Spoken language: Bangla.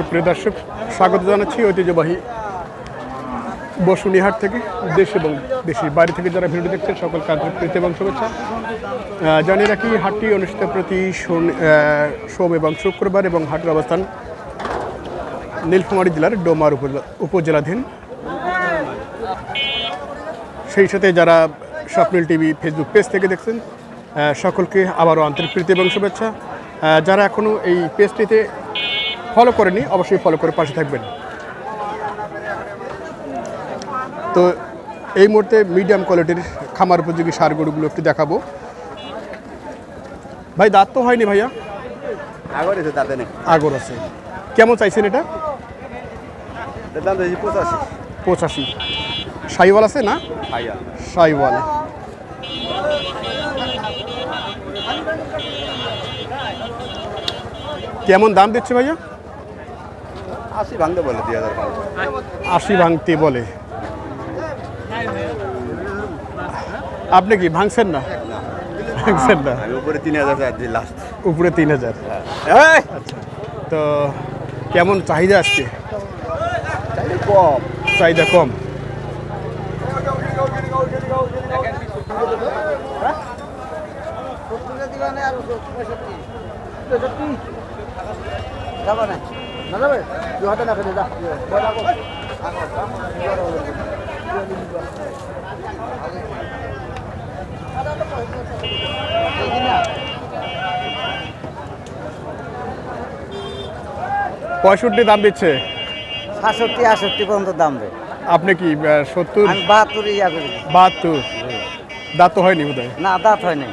সুপ্রিয় দর্শক, স্বাগত জানাচ্ছি ঐতিহ্যবাহী বসুনিহাট থেকে, দেশ এবং দেশের বাইরে থেকে যারা ভিডিও দেখছেন সকল কান্ট্রির প্রীতি এবং শুভেচ্ছা। জানিয়ে রাখি, হাটটি অনুষ্ঠিত প্রতি সোম এবং শুক্রবার এবং হাটের অবস্থান নীলফামারী জেলার ডোমার উপজেলা উপজেলাধীন। সেই সাথে যারা স্বপ্নিল টিভি ফেসবুক পেজ থেকে দেখছেন সকলকে আবারও আন্তরিক প্রীতি এবং শুভেচ্ছা। যারা এখনও এই পেজটিতে ফলো করেনি অবশ্যই ফলো করে পাশে থাকবেন। তো এই মুহূর্তে মিডিয়াম কোয়ালিটির খামার উপযোগী সার গরুগুলো একটু দেখাবো। ভাই দাঁত তো হয়নি ভাইয়া? আগর এসে তাতে নেই। আগর আছে। কেমন চাইছেন এটা? দাম পঁচাশি। পঁচাশি। সাইওয়াল আছে না? সাইওয়াল। কেমন দাম দিচ্ছে ভাইয়া? আশি ভাঙতে বলে দুই হাজার আশি ভাঙতে বলে। আপনি কি ভাঙছেন না? ভাঙছেন না। উপরে তিন হাজার লাস্ট উপরে তিন হাজার। আচ্ছা তো কেমন চাহিদা আজকে? কম। চাহিদা কম। পঁয়ষট্টি দাম দিচ্ছে। সাতষট্টি আটষট্টি পর্যন্ত দাম দেয়। আপনি কি সত্তর? বাহাত্তর ইয়া করি। বাহাত্তর? দাঁত তো হয়নি বোধ হয় না দাঁত হয় নাই